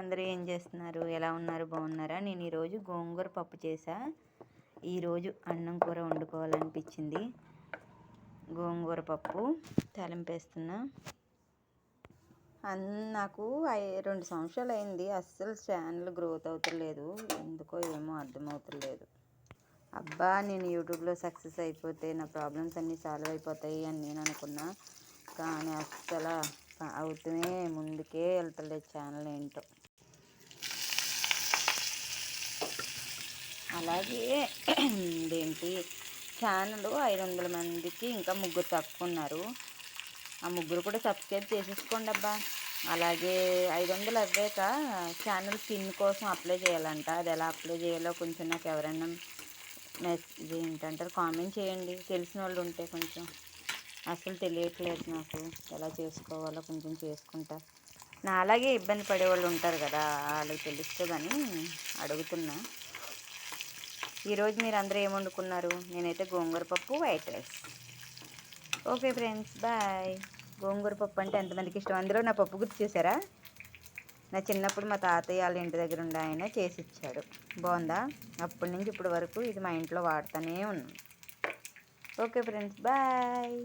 అందరూ ఏం చేస్తున్నారు? ఎలా ఉన్నారు? బాగున్నారా? నేను ఈరోజు గోంగూర పప్పు చేసా. ఈరోజు అన్నం కూర వండుకోవాలనిపించింది. గోంగూర పప్పు తాలింపేస్తున్నా. అన్ నాకు ఐ- రెండు సంవత్సరాలు అయింది. అస్సలు ఛానల్ గ్రోత్ అవుతలేదు. ఎందుకో ఏమో అర్థమవుతలేదు అబ్బా నేను యూట్యూబ్లో సక్సెస్ అయిపోతే నా ప్రాబ్లమ్స్ అన్నీ సాల్వ్ అయిపోతాయి అని నేను అనుకున్నా. కానీ అస్సలు అవుతూనే ముందుకే వెళ్తలేదు ఛానల్ ఏంటో. అలాగే ఇదేంటి ఛానల్ ఐదు వందల మందికి ఇంకా ముగ్గురు తక్కువ ఉన్నారు ఆ ముగ్గురు కూడా సబ్స్క్రైబ్ చేసేసుకోండి అబ్బా. అలాగే ఐదు వందలు అవ్వాక ఛానల్ పిన్ కోసం అప్లై చేయాలంట. అది ఎలా అప్లై చేయాలో కొంచెం నాకు ఎవరైనా మెసేజ్ ఏంటంటారు? కామెంట్ చేయండి. తెలిసిన వాళ్ళు ఉంటే కొంచెం. అసలు తెలియట్లేదు నాకు. ఎలా చేసుకోవాలో కొంచెం చేసుకుంటా. నా అలాగే ఇబ్బంది పడే వాళ్ళు ఉంటారు కదా వాళ్ళకి తెలుస్తుందని అడుగుతున్నా. ఈరోజు మీరు అందరూ ఏం వండుకున్నారు నేనైతే గోంగూర పప్పు white rice. Okay friends bye. గోంగూర పప్పు అంటే ఎంతమందికి ఇష్టం? అందులో నా పప్పు గుర్తు చేశారా? నా చిన్నప్పుడు మా తాతయ్య వాళ్ళ ఇంటి దగ్గర ఉండి ఆయన చేసి ఇచ్చాడు బాగుందా? అప్పటి నుంచి ఇప్పటి వరకు ఇది మా ఇంట్లో వాడుతూనే ఉన్నాం. Okay friends bye.